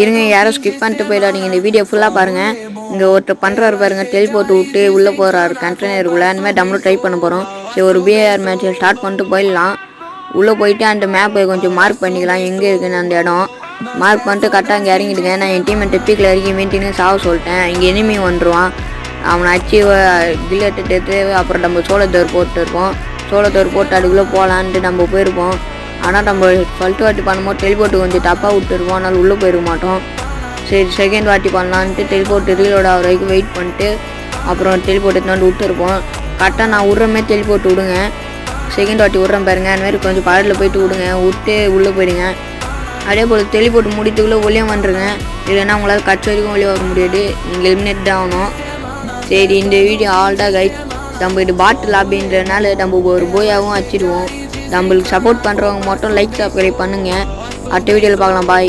இருங்க யாரும் ஸ்கிப் பண்ணிட்டு போயிடாதீங்க. இந்த வீடியோ ஃபுல்லாக பாருங்கள் இங்கே ஒருத்தர் பண்ணுறாரு பாருங்க. டெலிபோர்ட் விட்டு உள்ளே போகிறாரு கண்டெய்னருக்குள்ளே அந்த மாதிரி நம்மளும் ட்ரை பண்ண போகிறோம் சரி ஒரு பிஏஆர் மேட்ச் ஸ்டார்ட் பண்ணிட்டு போயிடலாம். உள்ளே போயிட்டு அந்த மேப்பை கொஞ்சம் மார்க் பண்ணிக்கலாம். எங்கே இருக்குன்னு அந்த இடம். மார்க் பண்ணிட்டு கரெக்டாக அங்கே இறங்கிடுங்க. நான் என் டீம் டெப்பிக்கில் இறங்கி மெயின்டெனன்ஸ் சாவ சொல்லிட்டேன். இங்கே எனிமி வந்துடுவான் அவனை அச்சு கில்லட்டு எடுத்து அப்புறம் நம்ம சோளத்தோர் போட்டு இருப்போம். சோளத்தோர் போட்டு அதுக்குள்ளே போகலான்ட்டு நம்ம போயிருப்போம். ஆனால் நம்ம ஃபஸ்ட்டு வாட்டி பண்ணும்போது டெலிபோர்ட்டு கொஞ்சம் தப்பாக விட்டுருவோம். அதனால் உள்ளே போயிட மாட்டோம். சரி செகண்ட் வாட்டி பண்ணலான்ட்டு டெலிபோர்ட் ரீலோட ஆகிற வரைக்கும் வெயிட் பண்ணிட்டு அப்புறம் டெலிபோர்ட் எடுத்துட்டு விட்டுருப்போம் கரெக்டாக நான் விட்றமே டெலிபோர்ட் விடுங்க. செகண்ட் வாட்டி விட்றேன் பாருங்க. அந்த மாதிரி கொஞ்சம் பக்கத்தில் போயிட்டு விடுங்க. விட்டு உள்ளே போயிடுங்க. அதே போல் டெலிபோர்ட் முடித்துக்குள்ளே ஒளியம் வந்துருங்க. இல்லைன்னா உங்களால் கட்சி வரைக்கும் வெளியே வர முடியாது. நீங்கள் எலிமினேட் தான் ஆகணும். சரி இந்த வீடியோ ஆல்டாக கைட் நம்ம இது பாட்டில் அப்படின்றனால நம்ம ஒரு போயாகவும் வச்சிடுவோம் நம்மளுக்கு சப்போர்ட் பண்ணுறவங்க மட்டும் லைக் சப்ஸ்கிரைப் பண்ணுங்கள் அடுத்த வீடியோவில் பார்க்கலாம். பாய்